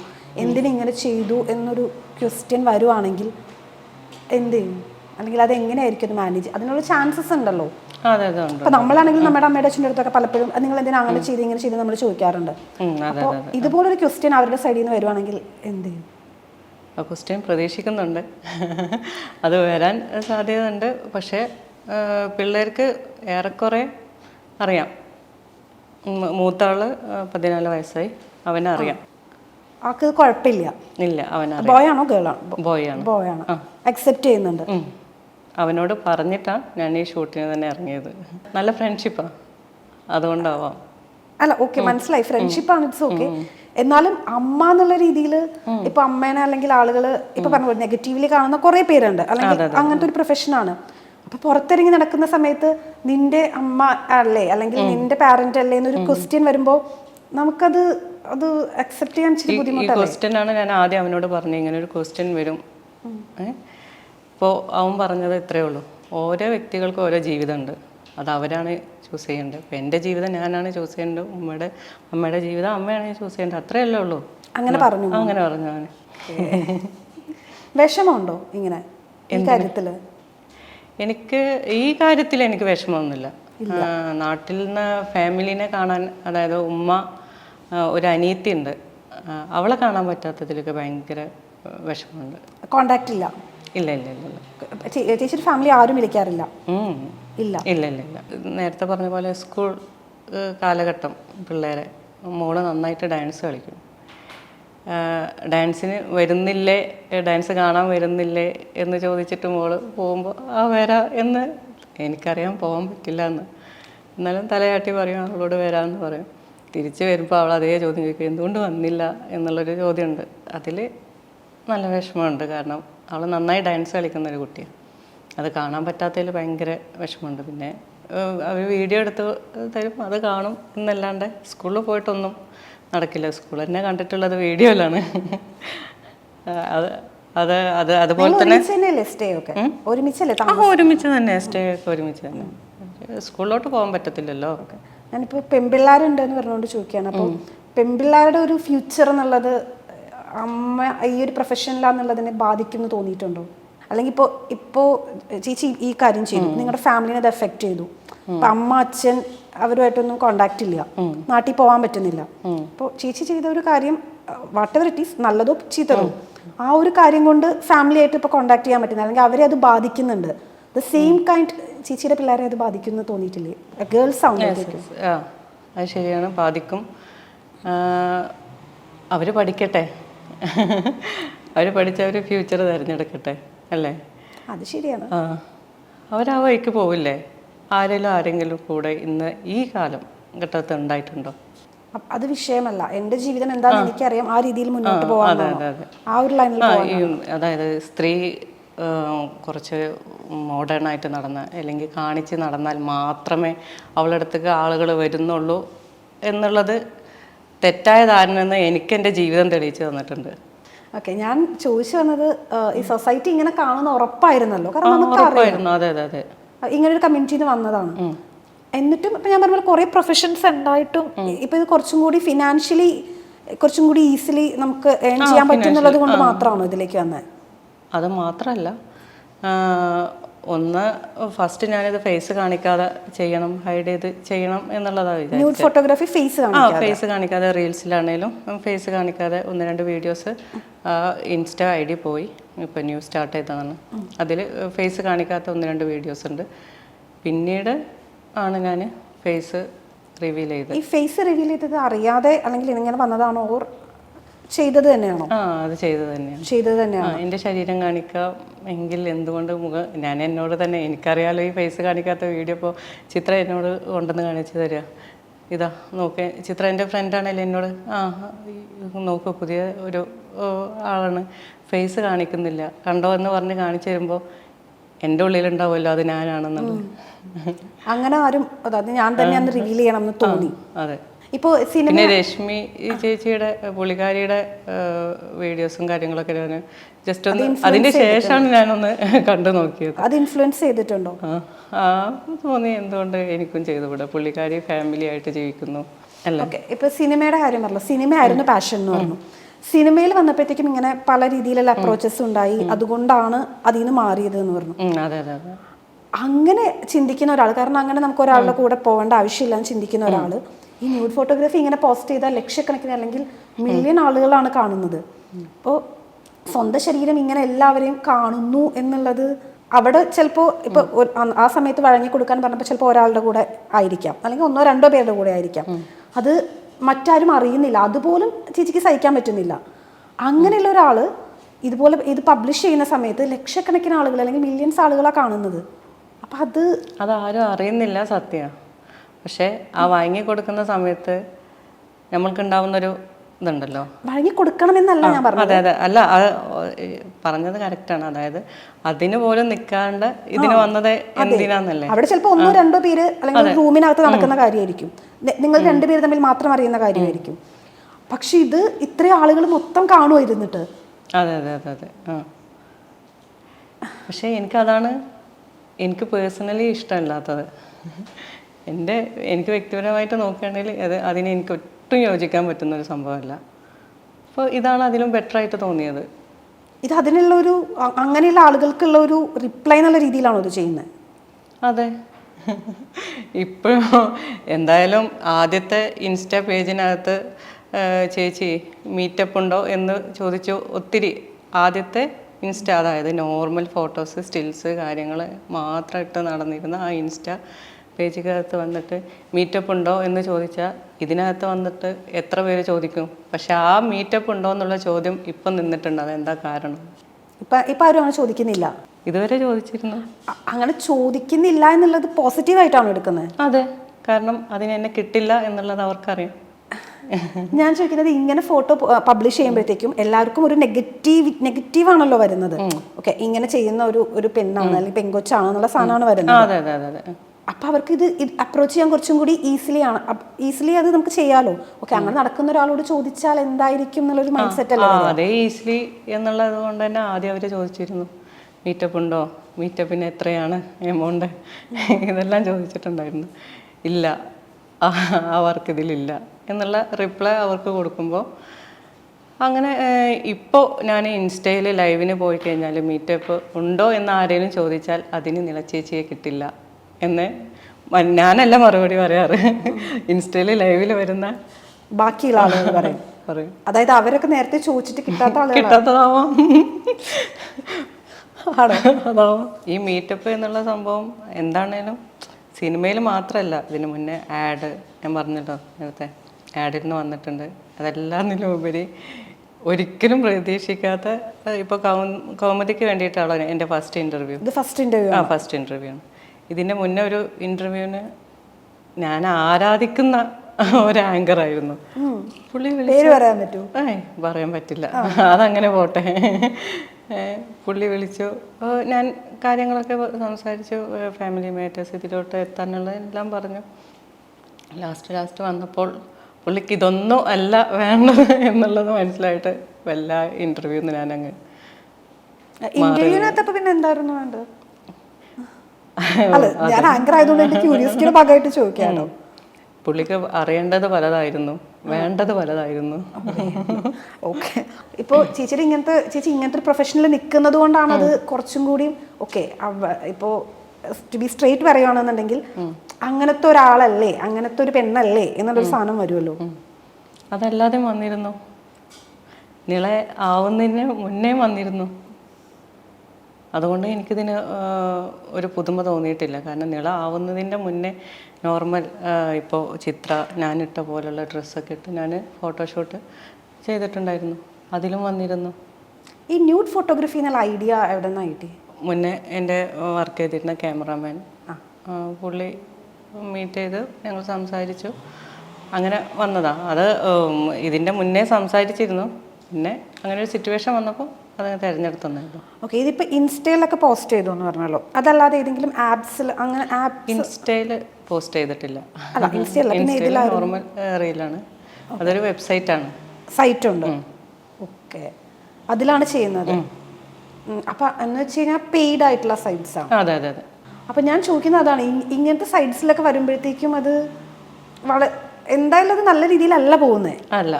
എന്തിനിങ്ങനെ ചെയ്തു എന്നൊരു ക്വസ്റ്റ്യൻ വരുവാണെങ്കിൽ എന്ത് ചെയ്യും? അല്ലെങ്കിൽ അത് എങ്ങനെയായിരിക്കും അത് മാനേജ് അതിനുള്ള ചാൻസസ് ഉണ്ടല്ലോ. അപ്പൊ നമ്മളാണെങ്കിൽ നമ്മുടെ അമ്മയുടെ അച്ഛന്റെ അടുത്തൊക്കെ പലപ്പോഴും നിങ്ങൾ എന്തിനാ അങ്ങനെ ചെയ്ത് ഇങ്ങനെ ചെയ്ത് നമ്മൾ ചോദിക്കാറുണ്ട്. അപ്പോൾ ഇതുപോലൊരു ക്വസ്റ്റ്യൻ അവരുടെ സൈഡിൽ നിന്ന് വരുവാണെങ്കിൽ എന്ത് ചെയ്യും? ക്വസ്റ്റ്യൻ പ്രതീക്ഷിക്കുന്നുണ്ട്. അത് വരാൻ സാധ്യതയുണ്ട്. പക്ഷേ പിള്ളേർക്ക് ഏറെക്കുറെ അറിയാം. മൂത്താൾ പതിനാല് വയസ്സായി. അവനറിയാം അറിയാം. ഇത് കുഴപ്പമില്ല. ഇല്ല അവനറിയാം. ബോയ് ആണോ ഗേൾ ആണോ ബോയ് ആണ് ബോയ് ആണ് അക്സെപ്റ്റ് ചെയ്യുന്നുണ്ട് അവനോട് പറഞ്ഞിട്ടാണ് ഞാൻ ഈ ഷൂട്ടിന് തന്നെ ഇറങ്ങിയത്. നല്ല ഫ്രണ്ട്ഷിപ്പാണ് അതുകൊണ്ടാവാം. അല്ല ഓക്കെ മനസ്സിലായി. ഫ്രണ്ട്ഷിപ്പ് ആണ് ഇറ്റ്സ് ഓക്കെ എന്നാലും അമ്മ എന്നുള്ള രീതിയിൽ ഇപ്പൊ അമ്മേനെ അല്ലെങ്കിൽ ആളുകൾ ഇപ്പൊ പറഞ്ഞ നെഗറ്റീവ്ലി കാണുന്ന കുറെ പേരുണ്ട്. അല്ലെങ്കിൽ അങ്ങനത്തെ ഒരു പ്രൊഫഷനാണ് അപ്പൊ പുറത്തിറങ്ങി നടക്കുന്ന സമയത്ത് നിന്റെ അമ്മ അല്ലേ? അല്ലെങ്കിൽ നിന്റെ പാരന്റ് അല്ലേ? എന്നൊരു ക്വസ്റ്റ്യൻ വരുമ്പോ നമുക്കത് അത് അക്സെപ്റ്റ് ചെയ്യാൻ ഇച്ചിരി ബുദ്ധിമുട്ടാണ് ക്വസ്റ്റ്യൻ ആണ് ഞാൻ ആദ്യം അവനോട് പറഞ്ഞു ഇങ്ങനെ ഒരു ക്വസ്റ്റ്യൻ വരും. ഇപ്പോൾ അവൻ പറഞ്ഞത് ഇത്രേ ഉള്ളൂ. ഓരോ വ്യക്തികൾക്കും ഓരോ ജീവിതമുണ്ട്. അത് അവരാണ് ചൂസ് ചെയ്യേണ്ടത്. ഇപ്പം എന്റെ ജീവിതം ഞാനാണ് ചൂസ് ചെയ്യേണ്ടത്. ഉമ്മയുടെ അമ്മയുടെ ജീവിതം അമ്മയാണ് ചൂസ് ചെയ്യേണ്ടത്. അത്രയല്ലേ ഉള്ളൂ. അങ്ങനെ പറഞ്ഞു. അങ്ങനെ പറഞ്ഞു അവന്. വിഷമമുണ്ടോ ഇങ്ങനെ കാര്യത്തിൽ? എനിക്ക് ഈ കാര്യത്തിൽ എനിക്ക് വിഷമമൊന്നുമില്ല. നാട്ടിൽ നിന്ന് ഫാമിലിനെ കാണാൻ അതായത് ഉമ്മ ഒരു അനിയത്തി ഉണ്ട് അവളെ കാണാൻ പറ്റാത്തതിലൊക്കെ ഭയങ്കര വിഷമമുണ്ട്. കോണ്ടാക്ട് ഇല്ല. ഇല്ല ഇല്ല ഇല്ല ചേച്ചിയുടെ ഫാമിലി ആരും വിളിക്കാറില്ല. ഇല്ല. ഇല്ല ഇല്ല ഇല്ല. നേരത്തെ പറഞ്ഞ പോലെ സ്കൂൾ കാലഘട്ടം പിള്ളേരെ. മോൾ നന്നായിട്ട് ഡാൻസ് കളിക്കും. ഡാൻസിന് വരുന്നില്ലേ? ഡാൻസ് കാണാൻ വരുന്നില്ലേ? എന്ന് ചോദിച്ചിട്ട് മോൾ പോകുമ്പോൾ ആ വരാ എന്ന് എനിക്കറിയാൻ പോകാൻ പറ്റില്ല എന്ന്. എന്നാലും തലയാട്ടി പറയും അവളോട് വരാമെന്ന് പറയും. തിരിച്ച് വരുമ്പോൾ അവൾ അതേ ചോദ്യം ചോദിക്കും എന്തുകൊണ്ട് വന്നില്ല? എന്നുള്ളൊരു ചോദ്യമുണ്ട്. അതിൽ നല്ല വിഷമമുണ്ട്. കാരണം അവൾ നന്നായി ഡാൻസ് കളിക്കുന്ന ഒരു കുട്ടിയാണ് അത് കാണാൻ പറ്റാത്തതിൽ ഭയങ്കര വിഷമമുണ്ട്. പിന്നെ അവർ വീഡിയോ എടുത്ത് തരും അത് കാണും എന്നല്ലാണ്ട് സ്കൂളിൽ പോയിട്ടൊന്നും നടക്കില്ല. സ്കൂൾ തന്നെ കണ്ടിട്ടുള്ളത് വീഡിയോയിലാണ്. അത് അത് അത് അതുപോലെ തന്നെ ഒരുമിച്ച് തന്നെയല്ലേ സ്റ്റേ ഒക്കെ? ഒരുമിച്ചല്ലേ ആ ഒരുമിച്ച് തന്നെ സ്റ്റേ ഒക്കെ ഒരുമിച്ച് തന്നെ. സ്കൂളിലോട്ട് പോകാൻ പറ്റത്തില്ലല്ലോ. ഞാനിപ്പോൾ പെൺപിള്ളേരുണ്ട് എന്ന് പറഞ്ഞുകൊണ്ട് ചോദിക്കുകയാണ്. അപ്പോൾ പെൺപിള്ളേരുടെ ഒരു ഫ്യൂച്ചർ എന്നുള്ളത് അമ്മ ഈ ഒരു പ്രൊഫഷനിലാന്നുള്ളതിനെ ബാധിക്കുന്നു തോന്നിയിട്ടുണ്ടോ? അല്ലെങ്കിൽ ഇപ്പോൾ ഇപ്പോൾ ചേച്ചി ഈ കാര്യം ചെയ്തു. നിങ്ങളുടെ ഫാമിലിനെ അത് എഫക്റ്റ് ചെയ്തു. ഇപ്പം അമ്മ അച്ഛൻ അവരുമായിട്ടൊന്നും കോണ്ടാക്ട് ഇല്ല. നാട്ടിൽ പോകാൻ പറ്റുന്നില്ല. അപ്പോൾ ചേച്ചി ചെയ്ത ഒരു കാര്യം വാട്ട് എവർ ഇറ്റ് ഈസ് നല്ലതോ ചീത്തതോ. ആ ഒരു കാര്യം കൊണ്ട് ഫാമിലി ആയിട്ട് ഇപ്പോൾ കോണ്ടാക്ട് ചെയ്യാൻ പറ്റുന്നില്ല. അല്ലെങ്കിൽ അവരെ അത് ബാധിക്കുന്നുണ്ട്. ദ സെയിം കൈൻഡ് ചേച്ചിയുടെ പിള്ളേരെ അത് ബാധിക്കുന്നു തോന്നിയിട്ടില്ലേ? ഗേൾസ് ആവുമ്പോഴത്തേക്കും അത് ശരിയാണ്. ബാധിക്കും. അവർ പഠിക്കട്ടെ. അവർ പഠിച്ച അവർ ഫ്യൂച്ചർ തിരഞ്ഞെടുക്കട്ടെ. അല്ലേ? അത് ശരിയാണ്. ആ അവരാ വഴിക്ക് പോവില്ലേ? ആരെങ്കിലും ആരെങ്കിലും കൂടെ ഇന്ന് ഈ കാലം ഘട്ടത്തിൽ ഉണ്ടായിട്ടുണ്ടോ? അത് വിഷയമല്ല. എന്റെ ജീവിതം എന്താണെന്ന് എനിക്കറിയാം. ആ രീതിയിൽ മുന്നോട്ട് അതെ ആ ഒരു ലൈനിൽ അതായത് സ്ത്രീ കുറച്ച് മോഡേൺ ആയിട്ട് നടന്ന അല്ലെങ്കിൽ കാണിച്ച് നടന്നാൽ മാത്രമേ അവളുടെ അടുത്തേക്ക് ആളുകൾ വരുന്നുള്ളൂ എന്നുള്ളത് തെറ്റായ ധാരണ എന്ന് എനിക്ക് എന്റെ ജീവിതം തെളിയിച്ചു തന്നിട്ടുണ്ട്. ഓക്കെ ഞാൻ ചോദിച്ചു വന്നത് ഈ സൊസൈറ്റി ഇങ്ങനെ കാണുന്ന ഉറപ്പായിരുന്നല്ലോ. കാരണം നമുക്കറിയാം. അതെ അതെ അതെ. ഇങ്ങനെ ഒരു കമ്മ്യൂണിറ്റിയിൽ നിന്ന് വന്നതാണ് എന്നിട്ടും ഇപ്പൊ ഞാൻ പറഞ്ഞ കുറേ പ്രൊഫഷൻസ് ഉണ്ടായിട്ടും ഇപ്പൊ ഇത് കുറച്ചും കൂടി ഫിനാൻഷ്യലി കുറച്ചും കൂടി ഈസിലി നമുക്ക് ഏൺ ചെയ്യാൻ പറ്റുന്നുള്ളത് കൊണ്ട് മാത്രമാണോ ഇതിലേക്ക് വന്നത്? അത് മാത്രമല്ല ഒന്ന് ഫസ്റ്റ് ഞാനിത് ഫേസ് കാണിക്കാതെ ചെയ്യണം ഹൈഡ് ചെയ്ത് ചെയ്യണം എന്നുള്ളതാണ് ഫോട്ടോഗ്രാഫി ഫേസ് ആ ഫേസ് കാണിക്കാതെ റീൽസിലാണേലും ഫേസ് കാണിക്കാതെ ഒന്ന് രണ്ട് വീഡിയോസ് ഇൻസ്റ്റ ഐ ഡി പോയി ഇപ്പം ന്യൂ സ്റ്റാർട്ട് ചെയ്തതാണ്. അതിൽ ഫേസ് കാണിക്കാത്ത ഒന്ന് രണ്ട് വീഡിയോസ് ഉണ്ട്. പിന്നീട് ആണ് ഞാൻ ഫേസ് റിവീൽ ചെയ്തത്. ഈ ഫേസ് റിവീൽ ചെയ്തത് അറിയാതെ അല്ലെങ്കിൽ ഇങ്ങനെ വന്നതാണോ? ഓർ ചെയ്തത് തന്നെയാണോ? ആ അത് ചെയ്തത് തന്നെയാണ്. ചെയ്തത് തന്നെയാണ്? എന്റെ എന്റെ ശരീരം കാണിക്കാം എങ്കിൽ എന്തുകൊണ്ട് മുഖം ഞാൻ എന്നോട് തന്നെ എനിക്കറിയാലോ ഈ ഫേസ് കാണിക്കാത്ത വീഡിയോ ഇപ്പോൾ ചിത്ര എന്നോട് കൊണ്ടുവന്ന് കാണിച്ചു തരിക ഇതാ നോക്കേ ചിത്ര എന്റെ ഫ്രണ്ടാണല്ലോ എന്നോട്? ആ നോക്ക് പുതിയ ഒരു ആളാണ്. ഫേസ് കാണിക്കുന്നില്ല. കണ്ടോ എന്ന് പറഞ്ഞ് കാണിച്ചു തരുമ്പോൾ എന്റെ ഉള്ളിലുണ്ടാവുമല്ലോ അത് ഞാനാണെന്നുള്ളത്. അങ്ങനെ ആരും അതായത് ഞാൻ തന്നെ അന്ന് റിവീൽ ചെയ്യണം എന്ന് തോന്നി. അതെ. ഇപ്പോൾ സിനിമ പിന്നെ രശ്മി ഈ ചേച്ചിയുടെ പുള്ളിക്കാരിയുടെ വീഡിയോസും കാര്യങ്ങളൊക്കെ ഞാൻ ജസ്റ്റ് ഒന്ന് അതിന്റെ ശേഷമാണ് ഞാനൊന്ന് കണ്ടു നോക്കിയത്. അത് ഇൻഫ്ലുവൻസ് ചെയ്തിട്ടുണ്ടോ? ആ ആ തോന്നി എന്തുകൊണ്ട് എനിക്കും ചെയ്തു വിടാം പുള്ളിക്കാരി ഫാമിലി ആയിട്ട് ജീവിക്കുന്നു. അല്ല? ഓക്കെ ഇപ്പൊ സിനിമയുടെ കാര്യം പറഞ്ഞല്ലോ. സിനിമയായിരുന്നു പാഷൻ എന്ന് പറഞ്ഞു. സിനിമയിൽ വന്നപ്പോഴത്തേക്കും ഇങ്ങനെ പല രീതിയിലുള്ള അപ്രോച്ചസ് ഉണ്ടായി. അതുകൊണ്ടാണ് അതിൽ നിന്ന് മാറിയത് എന്ന് പറഞ്ഞു. ഉം, അതെ അതെ അതെ. അങ്ങനെ ചിന്തിക്കുന്ന ഒരാൾ കാരണം അങ്ങനെ നമുക്ക് ഒരാളുടെ കൂടെ പോകേണ്ട ആവശ്യമില്ല എന്ന് ചിന്തിക്കുന്ന ഒരാൾ ഈ ന്യൂഡ് ഫോട്ടോഗ്രാഫി ഇങ്ങനെ പോസ്റ്റ് ചെയ്താൽ ലക്ഷക്കണക്കിന് അല്ലെങ്കിൽ മില്യൺ ആളുകളാണ് കാണുന്നത്. അപ്പോൾ സ്വന്തം ശരീരം ഇങ്ങനെ എല്ലാവരെയും കാണുന്നു എന്നുള്ളത് അവിടെ ചിലപ്പോൾ ഇപ്പോൾ ആ സമയത്ത് വഴങ്ങി കൊടുക്കാൻ പറഞ്ഞപ്പോൾ ചിലപ്പോൾ ഒരാളുടെ കൂടെ ആയിരിക്കാം. അല്ലെങ്കിൽ ഒന്നോ രണ്ടോ പേരുടെ കൂടെ ആയിരിക്കാം. അത് മറ്റാരും അറിയുന്നില്ല. അതുപോലും ചേച്ചിക്ക് സഹിക്കാൻ പറ്റുന്നില്ല. അങ്ങനെയുള്ള ഒരാൾ ഇതുപോലെ ഇത് പബ്ലിഷ് ചെയ്യുന്ന സമയത്ത് ലക്ഷക്കണക്കിന് ആളുകൾ അല്ലെങ്കിൽ മില്യൺസ് ആളുകളാണ് കാണുന്നത്. അപ്പം അത് അതാരും അറിയുന്നില്ല സത്യ. പക്ഷേ ആ വാങ്ങി കൊടുക്കുന്ന സമയത്ത് നമ്മൾക്കുണ്ടാവുന്നൊരു ഇതുണ്ടല്ലോ. വാങ്ങി കൊടുക്കണമെന്നല്ല ഞാൻ പറഞ്ഞത്. അതെ അതെ. അല്ല പറഞ്ഞത് കറക്റ്റാണ്. അതായത് അതിന് പോലും നിൽക്കാണ്ട് ഇതിന് വന്നത് എന്തിനാന്നല്ലേ? അവിടെ ചിലപ്പോൾ ഒന്നോ രണ്ടോ പേര് അല്ലെങ്കിൽ റൂമിനകത്ത് നടക്കുന്ന കാര്യമായിരിക്കും. നിങ്ങൾ രണ്ടുപേര് തമ്മിൽ മാത്രം അറിയുന്ന കാര്യമായിരിക്കും. പക്ഷെ ഇത് ഇത്രയും ആളുകൾ മൊത്തം കാണുമായിരുന്നിട്ട് അതെ അതെ അതെ അതെ. ആ. പക്ഷേ എനിക്കതാണ് എനിക്ക് പേഴ്സണലി ഇഷ്ടമല്ലാത്തത്. എന്റെ എനിക്ക് വ്യക്തിപരമായിട്ട് നോക്കുകയാണെങ്കിൽ അത് അതിന് എനിക്ക് ഒട്ടും യോജിക്കാൻ പറ്റുന്ന ഒരു സംഭവമല്ല. അപ്പോൾ ഇതാണ് അതിലും ബെറ്റർ ആയിട്ട് തോന്നിയത്. ഇത് അതിനുള്ള ഒരു അങ്ങനെയുള്ള ആളുകൾക്കുള്ള ഒരു റിപ്ലൈ എന്നുള്ള രീതിയിലാണോ ഇത് ചെയ്യുന്നത്? അതെ. ഇപ്പോഴും എന്തായാലും ആദ്യത്തെ ഇൻസ്റ്റ പേജിനകത്ത് ചേച്ചി മീറ്റപ്പ് ഉണ്ടോ എന്ന് ചോദിച്ചു ഒത്തിരി. ആദ്യത്തെ ഇൻസ്റ്റ അതായത് നോർമൽ ഫോട്ടോസ് സ്റ്റിൽസ് കാര്യങ്ങൾ മാത്രം ഇട്ട് നടന്നിരുന്ന ആ ഇൻസ്റ്റ പേജിനകത്ത് വന്നിട്ട് മീറ്റപ്പ് ഉണ്ടോ എന്ന് ചോദിച്ചാൽ ഇതിനകത്ത് വന്നിട്ട് എത്ര പേര് ചോദിക്കും? പക്ഷെ ആ മീറ്റപ്പ് ഉണ്ടോ എന്നുള്ള ചോദ്യം ഇപ്പം നിന്നിട്ടുണ്ട്. അതെന്താ കാരണം? ഇപ്പൊ ഇപ്പൊ ആരും അങ്ങനെ ചോദിക്കുന്നില്ല. ഇതുവരെ ചോദിച്ചിരുന്നു? അങ്ങനെ ചോദിക്കുന്നില്ല എന്നുള്ളത് പോസിറ്റീവായിട്ടാണ് എടുക്കുന്നത്? അതെ. കാരണം അതിന് എന്നെ കിട്ടില്ല എന്നുള്ളത് അവർക്കറിയാം. ഞാൻ ചോദിക്കുന്നത് ഇങ്ങനെ ഫോട്ടോ പബ്ലിഷ് ചെയ്യുമ്പോഴത്തേക്കും എല്ലാവർക്കും ഒരു നെഗറ്റീവ് നെഗറ്റീവ് ആണല്ലോ വരുന്നത്. ഓക്കെ ഇങ്ങനെ ചെയ്യുന്ന ഒരു ഒരു പെണ്ണാണ് അല്ലെങ്കിൽ പെങ്കൊച്ചാണെന്നുള്ള സാധനമാണ് വരുന്നത്. അതെ അതെ അതെ അതെ അപ്പൊ അവർക്ക് ഇത് അപ്രോച്ച് ചെയ്യാൻ കുറച്ചും കൂടി ഈസിലി ആണ്. ഈസിലി അത് നമുക്ക് ചെയ്യാലോ? ഓക്കെ അങ്ങനെ നടക്കുന്ന ഒരാളോട് ചോദിച്ചാൽ എന്തായിരിക്കും എന്നുള്ളൊരു മൈൻഡ് സെറ്റ് അല്ല അതേ ഈസിലി എന്നുള്ളത് കൊണ്ട് തന്നെ ആദ്യം അവർ ചോദിച്ചിരുന്നു. മീറ്റപ്പ് ഉണ്ടോ? മീറ്റപ്പിന് എത്രയാണ് എമൗണ്ട് ഇതെല്ലാം ചോദിച്ചിട്ടുണ്ടായിരുന്നു. ഇല്ല. ആ വർക്ക് ഇതിലില്ല. എന്നുള്ള റിപ്ലൈ അവർക്ക് കൊടുക്കുമ്പോൾ അങ്ങനെ ഇപ്പോൾ ഞാൻ ഇൻസ്റ്റയിൽ ലൈവിന് പോയി കഴിഞ്ഞാൽ മീറ്റപ്പ് ഉണ്ടോ എന്ന് ആരെങ്കിലും ചോദിച്ചാൽ അതിന് നിലച്ചേച്ചിയെ കിട്ടില്ല. എന്ന് ഞാനല്ല മറുപടി പറയാറ്. ഇൻസ്റ്റയിൽ ലൈവിൽ വരുന്ന ബാക്കിയുള്ള ആളുകൾ പറയും. പറയും. അതായത് അവരൊക്കെ നേരത്തെ ചോദിച്ചിട്ട് കിട്ടാത്ത ആളുകൾ കിട്ടാത്തതാവാം. അതാവാം. ഈ മീറ്റപ്പ് എന്നുള്ള സംഭവം എന്താണേലും സിനിമയിൽ മാത്രമല്ല ഇതിനു മുന്നേ ആഡ് ഞാൻ പറഞ്ഞല്ലോ നേരത്തെ ആഡിൽ നിന്ന് വന്നിട്ടുണ്ട്. അതെല്ലാത്തിനും ഉപരി ഒരിക്കലും പ്രതീക്ഷിക്കാത്ത ഇപ്പോൾ കൗമുദിക്ക് വേണ്ടിയിട്ടാണല്ലോ എന്റെ ഫസ്റ്റ് ഇന്റർവ്യൂ ഫസ്റ്റ് ഇന്റർവ്യൂ ആ ഫസ്റ്റ് ഇന്റർവ്യൂ ആണ്. ഇതിന്റെ മുന്നേ ഒരു ഇന്റർവ്യൂവിന് ഞാൻ ആരാധിക്കുന്ന ഒരു ആങ്കർ ആയിരുന്നു. പുള്ളി വിളിച്ചു പേര് പറയാൻ പറ്റൂ? ഏയ് പറയാൻ പറ്റില്ല. അതങ്ങനെ പോട്ടെ. പുള്ളി വിളിച്ചു. ഞാൻ കാര്യങ്ങളൊക്കെ സംസാരിച്ചു. ഫാമിലി മേറ്റേഴ്സ് ഇതിലോട്ട് എത്താനുള്ള എല്ലാം പറഞ്ഞു. ലാസ്റ്റ് ലാസ്റ്റ് വന്നപ്പോൾ പുള്ളിക്ക് ഇതൊന്നും അല്ല വേണ്ടത് എന്നുള്ളത് മനസ്സിലായിട്ട് വല്ല ഇന്റർവ്യൂന്ന് ഞാനങ്ങ് ഇന്റർവ്യൂവിനകത്തപ്പോ പിന്നെ എന്തായിരുന്നു വേണ്ടത്? അല്ല ഞാൻ ആങ്കർ ആയതുകൊണ്ട് എന്റെ ക്യൂരിയോസിറ്റിയുടെ ഭാഗമായിട്ട് ചോദിക്കാണോ പുള്ളിക്ക് അറിയേണ്ടത് പലതായിരുന്നു വേണ്ടത് പലതായിരുന്നു. ഓക്കെ ഇപ്പോൾ ചേച്ചിയുടെ ഇങ്ങനത്തെ ചേച്ചി ഇങ്ങനത്തെ ഒരു പ്രൊഫഷനിൽ നിൽക്കുന്നത് കൊണ്ടാണ് അത് കുറച്ചും കൂടി ഓക്കെ ഇപ്പോൾ ടു ബി സ്ട്രേറ്റ് പറയുകയാണെന്നുണ്ടെങ്കിൽ അങ്ങനത്തെ ഒരാളല്ലേ അങ്ങനത്തെ ഒരു പെണ്ണല്ലേ എന്നുള്ളൊരു സാധനം വരുമല്ലോ. അതല്ലാതെ വന്നിരുന്നു. നിളെ ആവുന്നതിന് മുന്നേ വന്നിരുന്നു. അതുകൊണ്ട് എനിക്കിതിന് ഒരു പുതുമ തോന്നിയിട്ടില്ല. കാരണം നിള ആവുന്നതിന്റെ മുന്നേ നോർമൽ ഇപ്പോൾ ചിത്ര ഞാനിട്ട പോലുള്ള ഡ്രസ്സൊക്കെ ഇട്ട് ഞാൻ ഫോട്ടോഷൂട്ട് ചെയ്തിട്ടുണ്ടായിരുന്നു. അതിലും വന്നിരുന്നു. ഈ ന്യൂഡ് ഫോട്ടോഗ്രഫി എന്നുള്ള ഐഡിയ എവിടെ നിന്നാണ് കിട്ടി മുന്നേ എന്റെ വർക്ക് ചെയ്തിരുന്ന ക്യാമറാമാൻ. പുള്ളി മീറ്റ് ചെയ്ത് ഞങ്ങൾ സംസാരിച്ചു. അങ്ങനെ വന്നതാണ് അത് ഇതിന്റെ മുന്നേ സംസാരിച്ചിരുന്നു. പിന്നെ അങ്ങനെ ഒരു സിറ്റുവേഷൻ വന്നപ്പോൾ അത് തിരഞ്ഞെടുത്തന്നായിരുന്നു ഓക്കെ ഇതിപ്പോൾ ഇൻസ്റ്റയിലൊക്കെ പോസ്റ്റ് ചെയ്തു എന്ന് പറഞ്ഞല്ലോ. അതല്ലാതെ ഏതെങ്കിലും ആപ്സിൽ അങ്ങനെ ആപ്പ് ഇൻസ്റ്റയിൽ പോസ്റ്റ് ചെയ്തിട്ടില്ല. അല്ല ഇൻസ്റ്റയല്ല പിന്നെ ഇൻസ്റ്റയിൽ നോർമൽ റീലാണ് അതൊരു വെബ്സൈറ്റാണ് സൈറ്റ് ഉണ്ട്. ഓക്കെ അതിലാണ് ചെയ്യുന്നത്? അപ്പൊ എന്ന് വെച്ച് കഴിഞ്ഞാൽ പെയ്ഡ് ആയിട്ടുള്ള സൈറ്റ്സ് ആണ് അതെ അതെ അതെ. അപ്പൊ ഞാൻ ചോദിക്കുന്നത് അതാണ് ഇങ്ങനത്തെ സൈറ്റ്സിലൊക്കെ വരുമ്പോഴത്തേക്കും അത് വള എന്തായാലും അത് നല്ല രീതിയിലല്ല പോകുന്നത് അല്ല.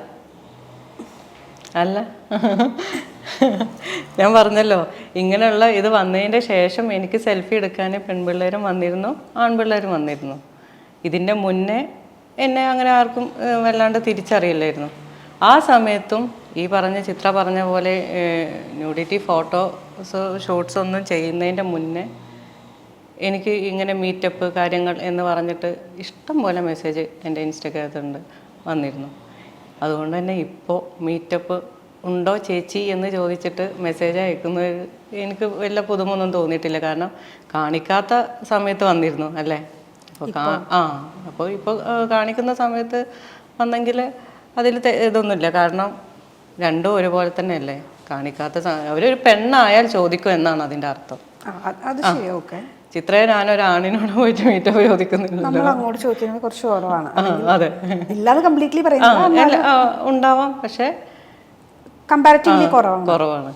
അല്ല. ഞാൻ പറഞ്ഞല്ലോ ഇങ്ങനെയുള്ള ഇത് വന്നതിന്റെ ശേഷം എനിക്ക് സെൽഫി എടുക്കാൻ പെൺപിള്ളേരും വന്നിരുന്നു ആൺപിള്ളേരും വന്നിരുന്നു. ഇതിന്റെ മുന്നേ എന്നെ അങ്ങനെ ആർക്കും വല്ലാണ്ട് തിരിച്ചറിയില്ലായിരുന്നു. ആ സമയത്തും ഈ പറഞ്ഞ ചിത്ര പറഞ്ഞ പോലെ ന്യൂഡിറ്റി ഫോട്ടോസ് ഷോട്ട്സ് ഒന്നും ചെയ്യുന്നതിന്റെ മുന്നേ എനിക്ക് ഇങ്ങനെ മീറ്റപ്പ് കാര്യങ്ങൾ എന്ന് പറഞ്ഞിട്ട് ഇഷ്ടം പോലെ മെസ്സേജ് എന്റെ ഇൻസ്റ്റഗ്രാമത്തുണ്ട് വന്നിരുന്നു. അതുകൊണ്ട് തന്നെ ഇപ്പോൾ മീറ്റപ്പ് ഉണ്ടോ ചേച്ചി എന്ന് ചോദിച്ചിട്ട് മെസ്സേജ് അയക്കുന്നത് എനിക്ക് വല്ല പുതുമൊന്നും തോന്നിയിട്ടില്ല. കാരണം കാണിക്കാത്ത സമയത്ത് വന്നിരുന്നു അല്ലേ? അപ്പോൾ ആ അപ്പോൾ ഇപ്പോൾ കാണിക്കുന്ന സമയത്ത് വന്നെങ്കിൽ അതിൽ ഇതൊന്നുമില്ല. കാരണം രണ്ടും ഒരുപോലെ തന്നെയല്ലേ? കാണിക്കാത്ത അവരൊരു പെണ്ണായാൽ ചോദിക്കും എന്നാണ് അതിന്റെ അർത്ഥം. അത് ശരി ഓക്കെ. ചിത്രയെ ഞാനൊരാണിനോട് പോയിട്ട് മീറ്റപ്പ് ചോദിക്കുന്നില്ല നമ്മൾ അങ്ങോട്ട് ചോദിക്കുന്നത് കുറച്ച് കുറവാണ്. അതെ. ഇല്ലാതെ കംപ്ലീറ്റ്ലി പറയുന്നത് ഉണ്ടാവാം. പക്ഷേ കമ്പാരിറ്റീവ്ലി കുറവാണ്. കുറവാണ്.